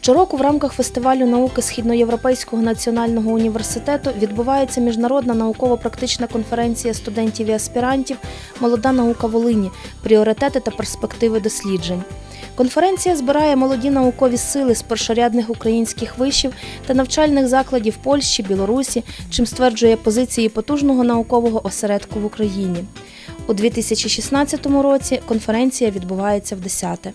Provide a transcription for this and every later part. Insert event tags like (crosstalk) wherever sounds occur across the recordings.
Щороку в рамках фестивалю науки Східноєвропейського національного університету відбувається міжнародна науково-практична конференція студентів і аспірантів Молода наука Волині. Пріоритети та перспективи досліджень. Конференція збирає молоді наукові сили з першорядних українських вишів та навчальних закладів Польщі, Білорусі, чим стверджує позиції потужного наукового осередку в Україні. У 2016 році конференція відбувається в 10-те.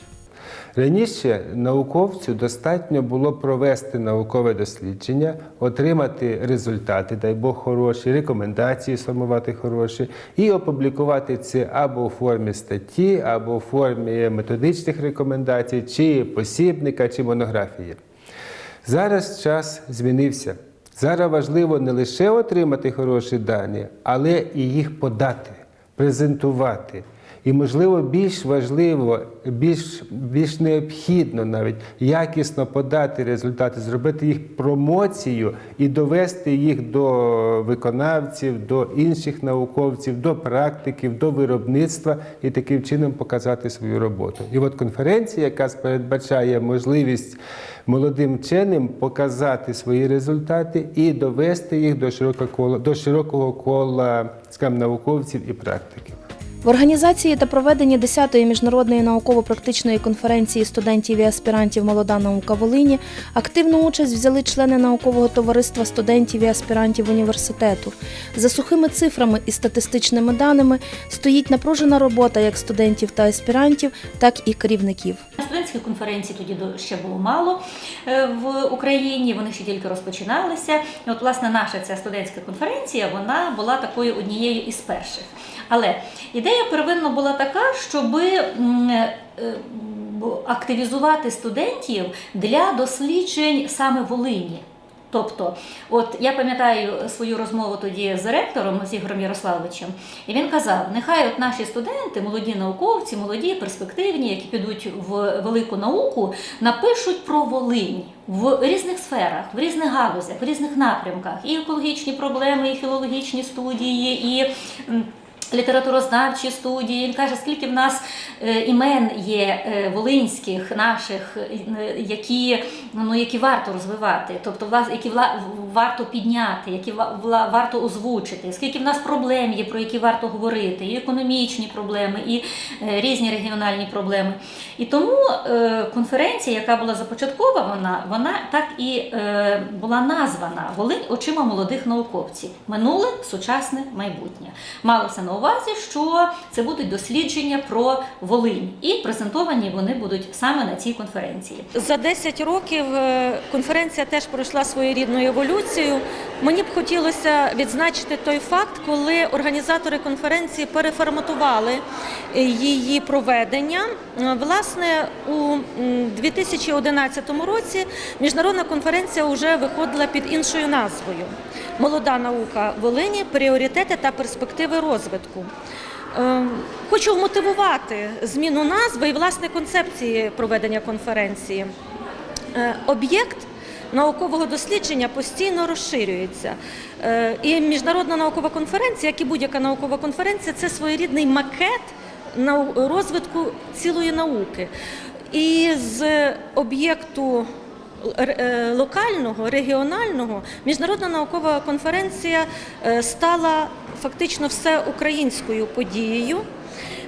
Раніше науковцю достатньо було провести наукове дослідження, отримати результати, дай Бог хороші, рекомендації сформувати хороші, і опублікувати це або у формі статті, або у формі методичних рекомендацій, чи посібника, чи монографії. Зараз час змінився. Зараз важливо не лише отримати хороші дані, але і їх подати, презентувати. І, можливо, більш важливо, більш, більш необхідно навіть якісно подати результати, зробити їх промоцію і довести їх до виконавців, до інших науковців, до практиків, до виробництва і таким чином показати свою роботу. І от конференція, яка передбачає можливість молодим вченим показати свої результати і довести їх до широкого кола, до широкого кола скажімо, науковців і практиків. В організації та проведенні 10-ї міжнародної науково-практичної конференції студентів і аспірантів Молода наука Волині активну участь взяли члени наукового товариства студентів і аспірантів університету. За сухими цифрами і статистичними даними стоїть напружена робота як студентів та аспірантів, так і керівників. Студентських конференцій тоді ще було мало е, в Україні, вони ще тільки розпочиналися. І от, власне, наша ця студентська конференція вона була такою однією із перших. Але ідея первинно була така, щоб активізувати студентів для досліджень саме Волині. Тобто, от я пам'ятаю свою розмову тоді з ректором з Ігорем Ярославовичем, і він казав: нехай от наші студенти, молоді науковці, молоді, перспективні, які підуть в велику науку, напишуть про Волинь в різних сферах, в різних галузях, в різних напрямках, і екологічні проблеми, і філологічні студії, і літературознавчі студії. Він каже, скільки в нас е, імен є е, волинських наших, е, які, ну, які варто розвивати, тобто які варто підняти, які ва- варто озвучити, скільки в нас проблем є, про які варто говорити, і економічні проблеми, і різні регіональні проблеми. І тому конференція, яка була започаткована, вона так і була названа Волинь очима молодих науковців. Минуле, сучасне, майбутнє. Малося на увазі, що це будуть дослідження про Волинь, і презентовані вони будуть саме на цій конференції. За 10 років е, конференція теж пройшла своєрідну еволюцію. Мені б хотілося відзначити той факт, коли організатори конференції переформатували е, її проведення. Е, Власне, у м, 2011 році міжнародна конференція вже виходила під іншою назвою Молода наука Волині, пріоритети та перспективи розвитку. Е, Хочу вмотивувати зміну назви і власне концепції проведення конференції. Е, Об'єкт наукового дослідження постійно розширюється. Е, І міжнародна наукова конференція, як і будь-яка наукова конференція, це своєрідний макет розвитку цілої науки. І з об'єкту локального, регіонального міжнародна наукова конференція е, стала фактично всеукраїнською подією.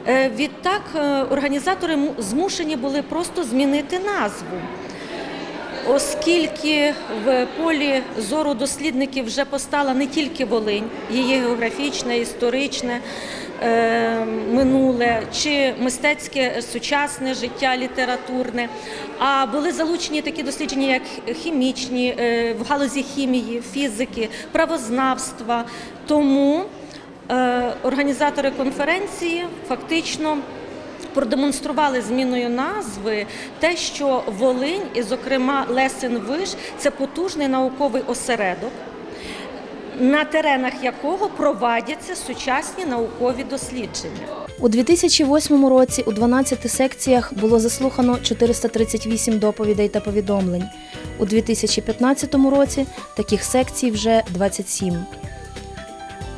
Е, Відтак е, організатори му- змушені були просто змінити назву. Оскільки в полі зору дослідників вже постала не тільки Волинь, її географічне, історичне е, минуле чи мистецьке сучасне життя літературне, а були залучені такі дослідження, як хімічні, е, в галузі хімії, фізики, правознавства. Тому е, організатори конференції фактично продемонстрували зміною назви те, що Волинь, і, зокрема, Лесин Виш, це потужний науковий осередок, на теренах якого провадяться сучасні наукові дослідження. У 2008 році у 12 секціях було заслухано 438 доповідей та повідомлень. У 2015 році таких секцій вже 27.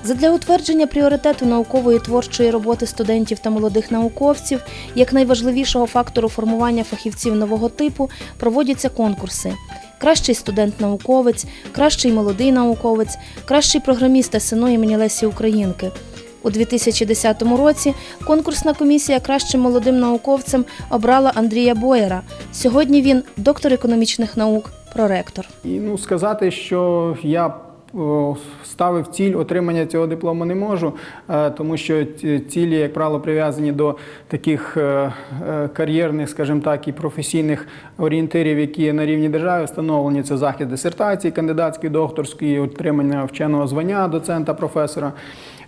Задля утвердження пріоритету наукової творчої роботи студентів та молодих науковців, як найважливішого фактору формування фахівців нового типу, проводяться конкурси. Кращий студент-науковець, кращий молодий науковець, кращий програміст СНО імені Лесі Українки. У 2010 році конкурсна комісія кращим молодим науковцем обрала Андрія Боєра. Сьогодні він доктор економічних наук, проректор. І ну сказати, що я ставив ціль отримання цього диплому не можу, е, тому що ці- цілі, як правило, прив'язані до таких е, е, кар'єрних, скажімо так, і професійних орієнтирів, які на рівні держави встановлені. Це захист дисертації, кандидатської, докторської, отримання вченого звання доцента, професора.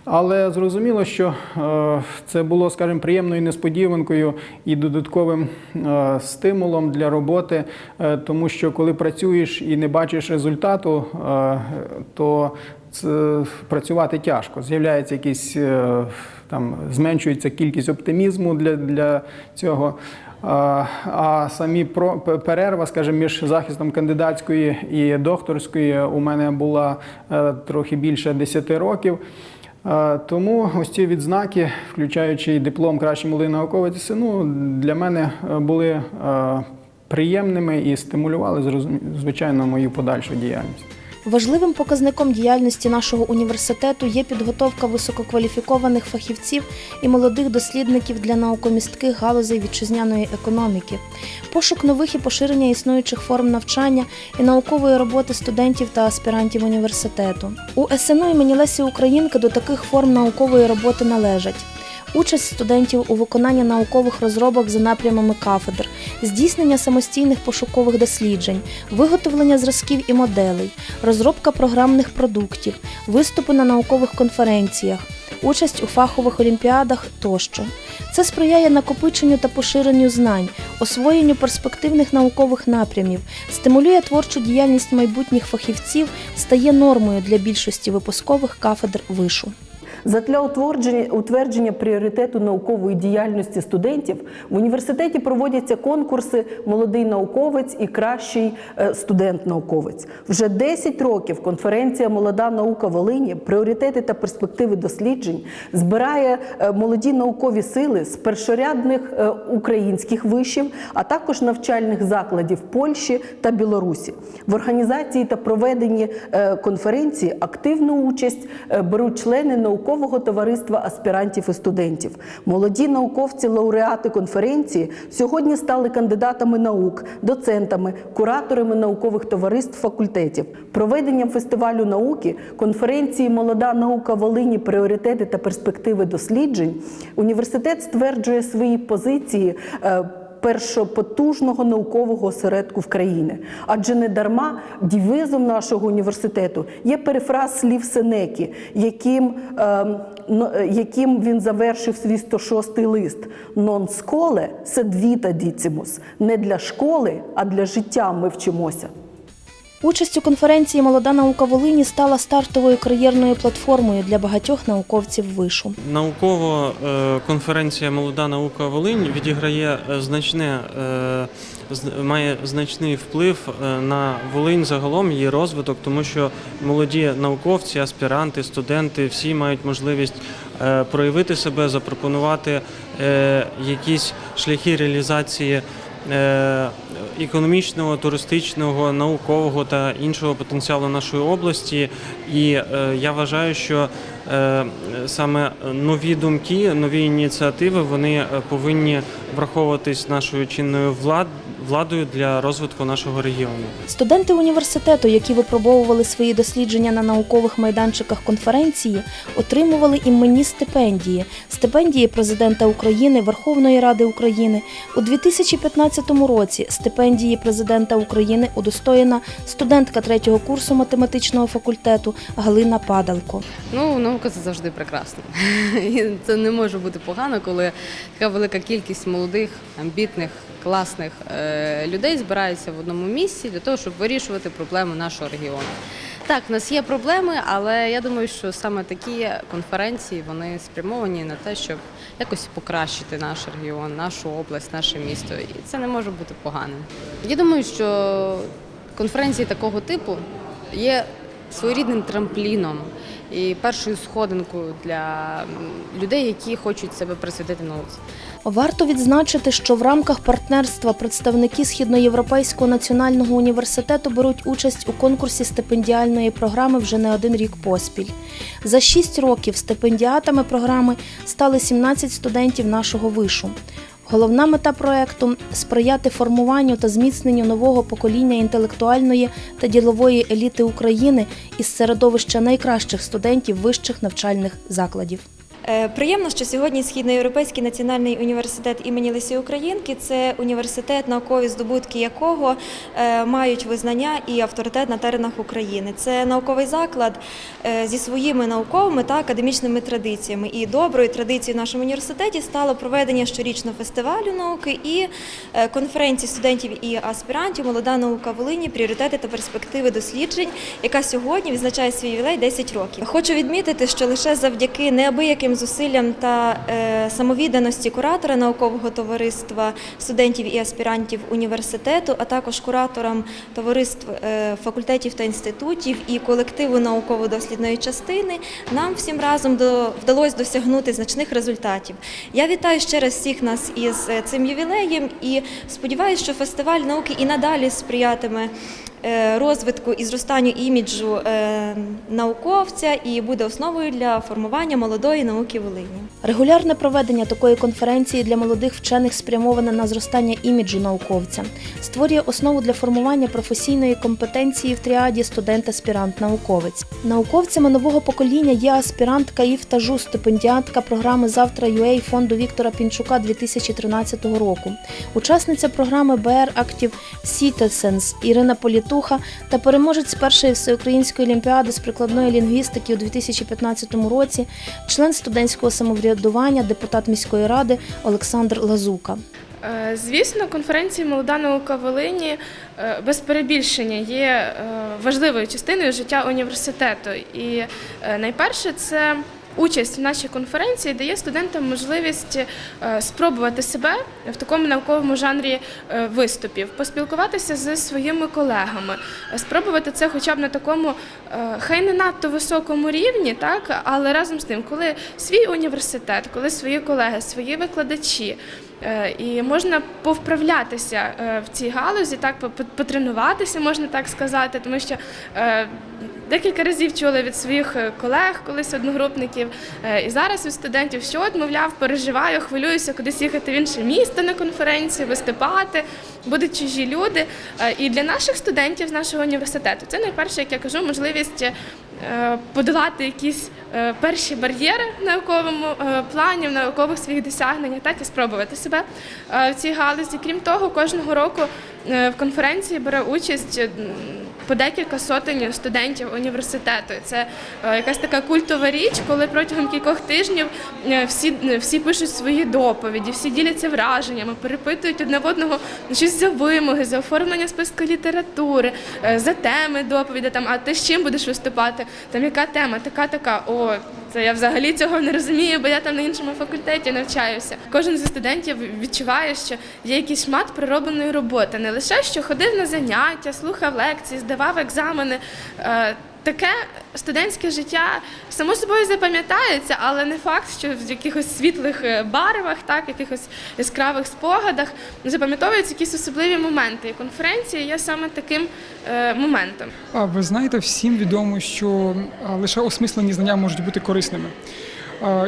Але зрозуміло, що е, це було, скажімо, приємною несподіванкою і додатковим е, стимулом для роботи, е, тому що коли працюєш і не бачиш результату, то це працювати тяжко. З'являється якийсь там зменшується кількість оптимізму для, для цього. А, самі перерва, скажімо, між захистом кандидатської і докторської у мене була трохи більше 10 років. Тому ось ці відзнаки, включаючи і диплом кращий молодий науковець, ну, для мене е, були е, приємними і стимулювали, звичайно, мою подальшу діяльність. Важливим показником діяльності нашого університету є підготовка висококваліфікованих фахівців і молодих дослідників для наукомістких галузей вітчизняної економіки, пошук нових і поширення існуючих форм навчання і наукової роботи студентів та аспірантів університету. У СНУ імені Лесі Українки до таких форм наукової роботи належать. Участь студентів у виконанні наукових розробок за напрямами кафедр, здійснення самостійних пошукових досліджень, виготовлення зразків і моделей, розробка програмних продуктів, виступи на наукових конференціях, участь у фахових олімпіадах тощо. Це сприяє накопиченню та поширенню знань, освоєнню перспективних наукових напрямів, стимулює творчу діяльність майбутніх фахівців, стає нормою для більшості випускових кафедр вишу. Задля утвердження, пріоритету наукової діяльності студентів в університеті проводяться конкурси Молодий науковець і кращий е, студент-науковець. Вже 10 років конференція Молода наука Волині, пріоритети та перспективи досліджень збирає е, молоді наукові сили з першорядних е, українських вишів, а також навчальних закладів Польщі та Білорусі. В організації та проведенні конференції активну участь беруть члени наукового товариства аспірантів і студентів. Молоді науковці, лауреати конференції сьогодні стали кандидатами наук, доцентами, кураторами наукових товариств факультетів. Проведенням фестивалю науки, конференції Молода наука Волині, пріоритети та перспективи досліджень. Університет стверджує свої позиції. Першопотужного наукового осередку в країни. адже не дарма дівизом нашого університету є перефраз слів Сенекі, яким, ем, яким він завершив свій 106-й лист: Нон сколе sed vita dicimus» – не для школи, а для життя ми вчимося. Участь у конференції Молода наука Волині стала стартовою кар'єрною платформою для багатьох науковців вишу. Науково е, конференція Молода наука Волинь відіграє е, значне, е, має значний вплив на Волинь загалом її розвиток, тому що молоді науковці, аспіранти, студенти всі мають можливість проявити себе, запропонувати якісь шляхи реалізації. Економічного, туристичного, наукового та іншого потенціалу нашої області, і е, я вважаю, що е, саме нові думки, нові ініціативи вони е, повинні враховуватись нашою чинною влад, владою для розвитку нашого регіону. Студенти університету, які випробовували свої дослідження на наукових майданчиках конференції, отримували іменні стипендії, стипендії президента України, Верховної Ради України. У 2015 році стипендії президента України удостоєна студентка третього курсу математичного факультету Галина Падалко. Ну, наука це завжди прекрасно. (laughs) Це не може бути погано, коли така велика кількість молодих, амбітних, класних е, людей збирається в одному місці для того, щоб вирішувати проблеми нашого регіону. Так, в нас є проблеми, але я думаю, що саме такі конференції вони спрямовані на те, щоб якось покращити наш регіон, нашу область, наше місто. І це не може бути поганим. Я думаю, що конференції такого типу є своєрідним трампліном і першою сходинкою для людей, які хочуть себе присвятити науці. Варто відзначити, що в рамках партнерства представники Східноєвропейського національного університету беруть участь у конкурсі стипендіальної програми вже не один рік поспіль. За шість років стипендіатами програми стали 17 студентів нашого вишу. Головна мета проекту сприяти формуванню та зміцненню нового покоління інтелектуальної та ділової еліти України із середовища найкращих студентів вищих навчальних закладів. Е, Приємно, що сьогодні Східноєвропейський національний університет імені Лисі Українки це університет, наукові здобутки якого е, мають визнання і авторитет на теренах України. Це науковий заклад е, зі своїми науковими та академічними традиціями. І доброю традицією в нашому університеті стало проведення щорічного фестивалю науки і конференції студентів і аспірантів Молода наука Волині, пріоритети та перспективи досліджень, яка сьогодні відзначає свій ювілей 10 років. Хочу відмітити, що лише завдяки неабияким зусиллям та е, самовідданості куратора наукового товариства студентів і аспірантів університету, а також кураторам товариств е, факультетів та інститутів і колективу науково-дослідної частини, нам всім разом вдалося досягнути значних результатів. Я вітаю ще раз всіх нас із е, цим ювілеєм і сподіваюся, що фестиваль науки і надалі сприятиме розвитку і зростанню іміджу е, науковця і буде основою для формування молодої науки Волині. Регулярне проведення такої конференції для молодих вчених спрямоване на зростання іміджу науковця, створює основу для формування професійної компетенції в тріаді студент-аспірант-науковець. Науковцями нового покоління є аспірантка Ів Тажу, стипендіатка програми Завтра UA фонду Віктора Пінчука 2013 року, учасниця програми BR Active Citizens Ірина Політуха та переможець першої всеукраїнської олімпіади з прикладної лінгвістики у 2015 році, член студентського самоврядування, депутат міської ради Олександр Лазука. Е, Звісно, конференція Молода наука Волині е, без перебільшення є е, важливою частиною життя університету. І найперше це участь в нашій конференції дає студентам можливість е, спробувати себе в такому науковому жанрі е, виступів, поспілкуватися зі своїми колегами, спробувати це хоча б на такому е, хай не надто високому рівні, так але разом з тим, коли свій університет, коли свої колеги, свої викладачі. Е, І можна повправлятися е, в цій галузі, так по- потренуватися, можна так сказати, тому що е, декілька разів чули від своїх колег, колись одногрупників, і зараз від студентів, що от, мовляв, переживаю, хвилююся кудись їхати в інше місто на конференцію, виступати, будуть чужі люди. І для наших студентів з нашого університету це найперше, як я кажу, можливість. Е, Подолати якісь е, перші бар'єри в науковому е, плані, в наукових своїх досягненнях, так і спробувати себе в цій галузі. Крім того, кожного року в конференції бере участь по декілька сотень студентів університету. Це е, якась така культова річ, коли протягом кількох тижнів е, всі, всі пишуть свої доповіді, всі діляться враженнями, перепитують одне в одного щось за вимоги, за оформлення списку літератури, е, за теми доповіді. Там, а ти з чим будеш виступати? Там яка тема, така, така. Це я взагалі цього не розумію, бо я там на іншому факультеті навчаюся. Кожен зі студентів відчуває, що є якийсь шмат проробленої роботи. Не лише що ходив на заняття, слухав лекції, здавав екзамени. Таке студентське життя само собою запам'ятається, але не факт, що в якихось світлих е, барвах, так, якихось яскравих спогадах запам'ятовуються якісь особливі моменти. І конференція є саме таким е, моментом. А ви знаєте, всім відомо, що лише осмислені знання можуть бути корисними.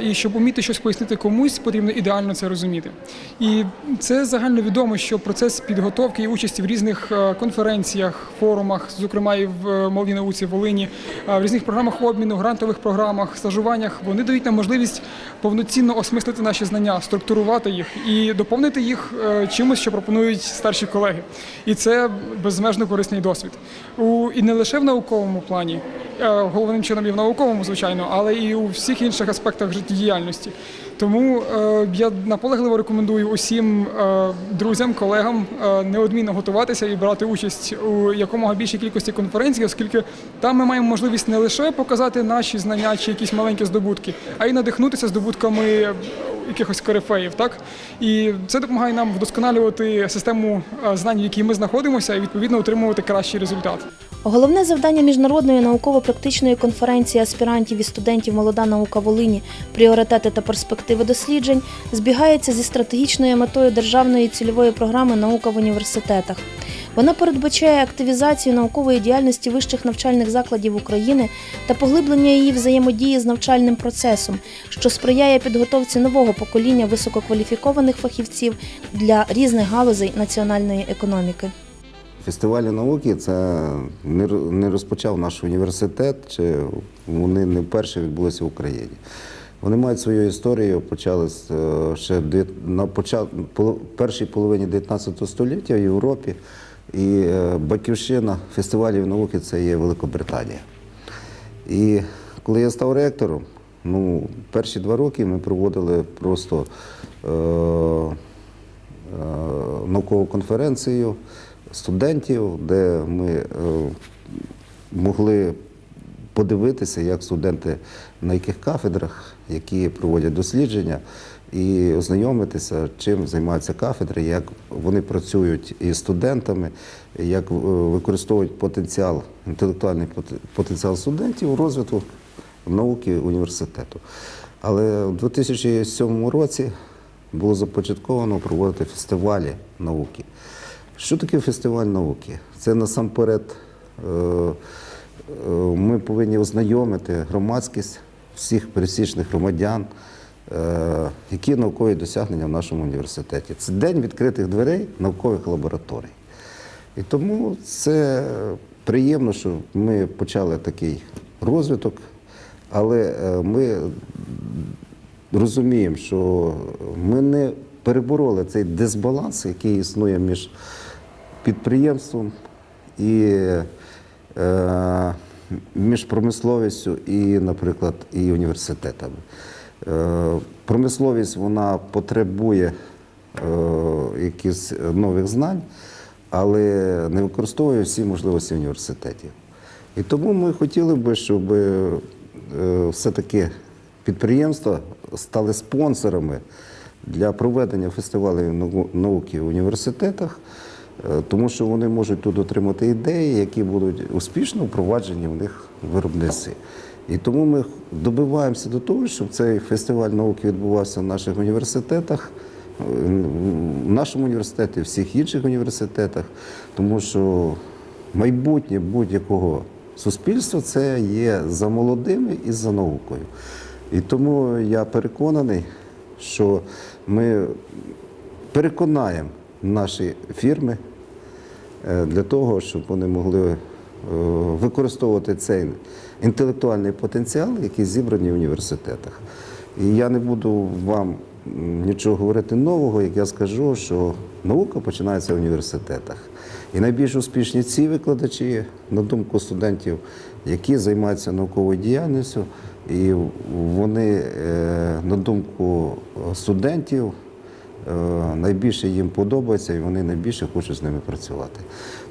І щоб уміти щось пояснити комусь, потрібно ідеально це розуміти. І це загально відомо, що процес підготовки і участі в різних е, конференціях, форумах, зокрема і в е, молодій науці Волині, в різних програмах обміну, грантових програмах, стажуваннях, вони дають нам можливість повноцінно осмислити наші знання, структурувати їх і доповнити їх е, чимось, що пропонують старші колеги. І це безмежно корисний досвід. І не лише в науковому плані, головним чином і в науковому, звичайно, але і у всіх інших аспектах життєдіяльності. Тому е, я наполегливо рекомендую усім е, друзям, колегам е, неодмінно готуватися і брати участь у якомога більшій кількості конференцій, оскільки там ми маємо можливість не лише показати наші знання чи якісь маленькі здобутки, а й надихнутися здобутками якихось корифеїв. Так? І це допомагає нам вдосконалювати систему е, знань, в якій ми знаходимося, і відповідно отримувати кращий результат. Головне завдання міжнародної науково-практичної конференції аспірантів і студентів Молода наука Волині, пріоритети та перспективи досліджень збігається зі стратегічною метою державної цільової програми Наука в університетах. Вона передбачає активізацію наукової діяльності вищих навчальних закладів України та поглиблення її взаємодії з навчальним процесом, що сприяє підготовці нового покоління висококваліфікованих фахівців для різних галузей національної економіки. Фестивалі науки це не розпочав наш університет, чи вони не вперше відбулися в Україні. Вони мають свою історію, почались е, ще на почат... поло- першій половині 19 століття в Європі. І е, батьківщина фестивалів науки це є Великобританія. І коли я став ректором, ну, перші два роки ми проводили просто е, е, наукову конференцію студентів, де ми е, могли подивитися, як студенти на яких кафедрах, які проводять дослідження, і ознайомитися, чим займаються кафедри, як вони працюють із студентами, як е, використовують потенціал, інтелектуальний потенціал студентів у розвитку науки університету. Але в 2007 році було започатковано проводити фестивалі науки. Що таке фестиваль науки? Це насамперед е, е, ми повинні ознайомити громадськість всіх пересічних громадян, е, які наукові досягнення в нашому університеті. Це день відкритих дверей наукових лабораторій. І тому це приємно, що ми почали такий розвиток, але ми розуміємо, що ми не перебороли цей дисбаланс, який існує між підприємством і е, між промисловістю і, наприклад, і університетами. Е, промисловість вона потребує е, якихось нових знань, але не використовує всі можливості університетів. І тому ми хотіли би, щоб е, все-таки підприємства стали спонсорами для проведення фестивалів науки в університетах, тому що вони можуть тут отримати ідеї, які будуть успішно впроваджені в них в виробництві. І тому ми добиваємося до того, щоб цей фестиваль науки відбувався в наших університетах, е, в нашому університеті, в всіх інших університетах, тому що майбутнє будь-якого суспільства це є за молодими і за наукою. І тому я переконаний, що ми переконаємо наші фірми е, для того, щоб вони могли е, використовувати цей інтелектуальний потенціал, який зібраний в університетах. І я не буду вам нічого говорити нового, як я скажу, що наука починається в університетах. І найбільш успішні ці викладачі, на думку студентів, які займаються науковою діяльністю, і вони, е, на думку студентів, е, найбільше їм подобається і вони найбільше хочуть з ними працювати.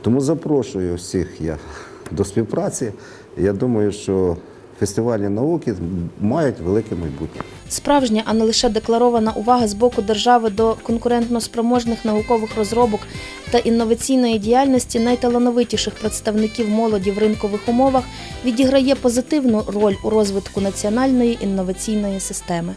Тому запрошую всіх я до співпраці. Я думаю, що фестивалі науки мають велике майбутнє. Справжня, а не лише декларована увага з боку держави до конкурентно-спроможних наукових розробок та інноваційної діяльності найталановитіших представників молоді в ринкових умовах відіграє позитивну роль у розвитку національної інноваційної системи.